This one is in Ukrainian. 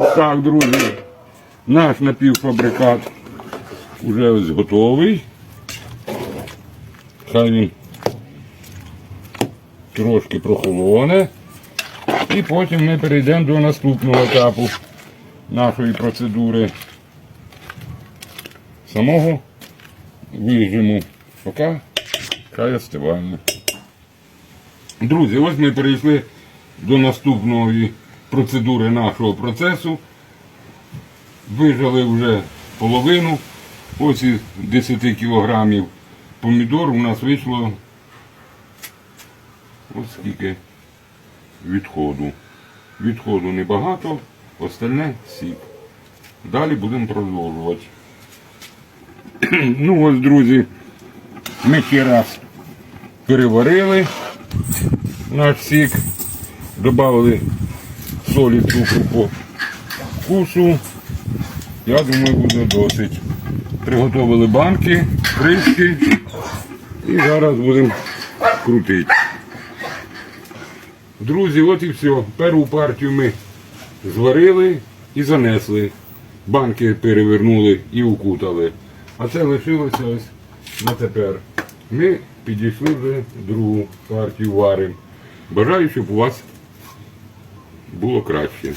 Так, друзі, наш напівфабрикат вже ось готовий. Хай він трошки прохолоне. І потім ми перейдемо до наступного етапу нашої процедури. Самого вижиму. Поки хай остиває. Друзі, ось ми перейшли до наступної процедури нашого процесу. Вижали вже половину. Ось із 10 кілограмів помідор у нас вийшло ось скільки відходу. Відходу небагато, остальне сік. Далі будемо продовжувати. Ну ось, друзі, ми ще раз переварили наш сік, додали солі, цукру по вкусу. Я думаю, буде досить. Приготовили банки, кришки і зараз будемо крутити. Друзі, от і все. Першу партію ми зварили і занесли. Банки перевернули і укутали. А це лишилося ось на тепер. Ми підійшли вже другу партію варимо. Бажаю, щоб у вас було краще.